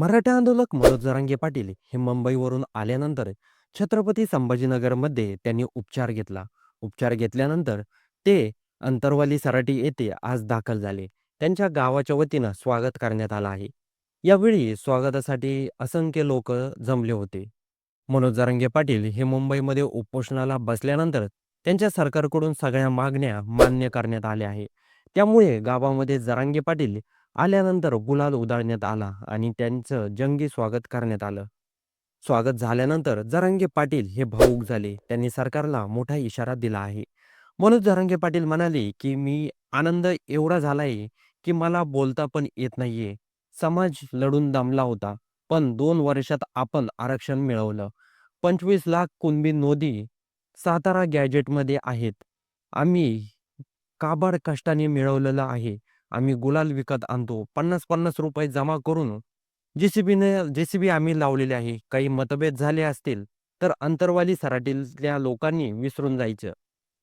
मराठा आंदोलक मनोज जरांगे पाटील हे मुंबईवरून आल्यानंतर छत्रपती संभाजीनगरमध्ये त्यांनी उपचार घेतला. उपचार घेतल्यानंतर ते अंतरवाली सराटी येथे आज दाखल झाले. त्यांच्या गावाच्या वतीनं स्वागत करण्यात आलं आहे. यावेळी स्वागतासाठी असंख्य लोक जमले होते. मनोज जरांगे पाटील हे मुंबईमध्ये उपोषणाला बसल्यानंतर त्यांच्या सरकारकडून सगळ्या मागण्या मान्य करण्यात आल्या आहे. त्यामुळे गावामध्ये जरांगे पाटील आल्यानंतर गुलाल उधळण्यात आला आणि त्यांचं जंगी स्वागत करण्यात आलं. स्वागत झाल्यानंतर जरांगे पाटील हे भाऊक झाले. त्यांनी सरकारला मोठा इशारा दिला आहे. मनोज जरांगे पाटील म्हणाले, की "मी आनंद एवढा झालाय, की मला बोलता पण येत नाहीये. समाज लढून दमला होता, पण दोन वर्षात आपण आरक्षण मिळवलं. 25 लाख कुणबी नोदी सातारा गॅजेटमध्ये आहेत. आम्ही काबाड कष्टाने मिळवलेलं आहे. आम्ही गुलाल विकत आणतो. ₹50-50 जमा करून जेसीबीने जेसीबी आम्ही लावलेली आहे. काही मतभेद झाले असतील, तर अंतरवाली सराटीतल्या लोकांनी विसरून जायचं.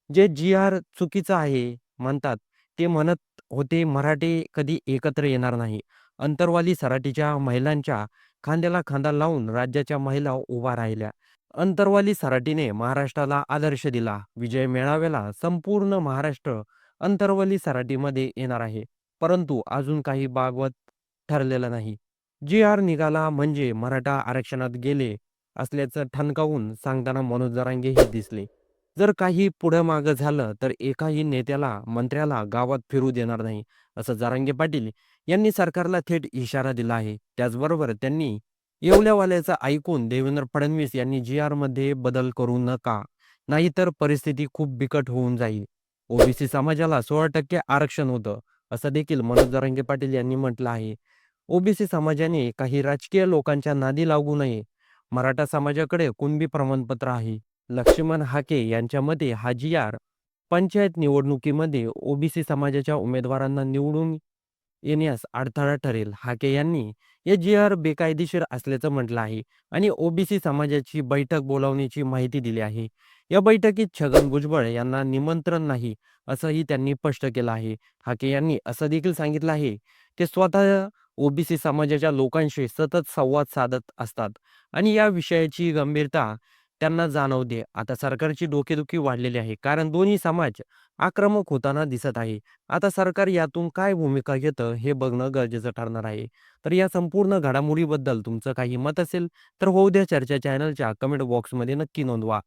जे जी-आर चुकीचं आहे म्हणतात, ते म्हणत होते मराठे कधी एकत्र येणार नाही. अंतरवाली सराटीच्या महिलांच्या खांद्याला खांदा लावून राज्याच्या महिला उभा राहिल्या. अंतरवाली सराटीने महाराष्ट्राला आदर्श दिला. विजय मेळाव्याला संपूर्ण महाराष्ट्र अंतरवाली सराटीमध्ये येणार आहे. परंतु अजून काही बाबत ठरलेलं नाही. जी-आर निघाला म्हणजे मराठा आरक्षणात गेले असल्याचं ठणकावून सांगताना मनोज जरांगे हे दिसले. जर काही पुढं-मागं झालं तर एकाही नेत्याला, मंत्र्याला गावात फिरू देणार नाही, असं जरांगे पाटील यांनी सरकारला थेट इशारा दिला आहे. त्याचबरोबर त्यांनी येवल्यावाल्याचं ऐकून देवेंद्र फडणवीस यांनी जी-आरमध्ये बदल करू नका, नाहीतर परिस्थिती खूप बिकट होऊन जाईल. ओबीसी समाजाला 16% आरक्षण होतं, असं देखील मनोज जरांगे पाटील यांनी म्हटलं आहे. ओबीसी समाजाने काही राजकीय लोकांच्या नादी लागू नये. मराठा समाजाकडे कुणबी प्रमाणपत्र आहे. लक्ष्मण हाके यांच्या मते हा पंचायत निवडणुकीमध्ये ओबीसी समाजाच्या उमेदवारांना निवडून येण्यास अडथळा ठरेल. हाके यांनी हे जी-आर बेकायदेशीर असल्याचं म्हटलं आहे आणि ओबीसी समाजाची बैठक बोलावण्याची माहिती दिली आहे. या बैठकीत छगन भुजबळ यांना निमंत्रण नाही, असंही त्यांनी स्पष्ट केलं आहे. हाके यांनी असं देखील सांगितलं आहे, ते स्वतः ओबीसी समाजाच्या लोकांशी सतत संवाद साधत असतात आणि या विषयाची गंभीरता त्यांना जाणवते. आता सरकारची डोकेदुखी वाढलेली आहे, कारण दोन्ही समाज आक्रमक होताना दिसत आहे. आता सरकार यातून काय भूमिका घेतं हे बघणं गरजेचं ठरणार आहे. तर या संपूर्ण घडामोडीबद्दल तुमचं काही मत असेल तर होऊ द्या चर्चा चॅनलच्या कमेंट बॉक्समध्ये नक्की नोंदवा.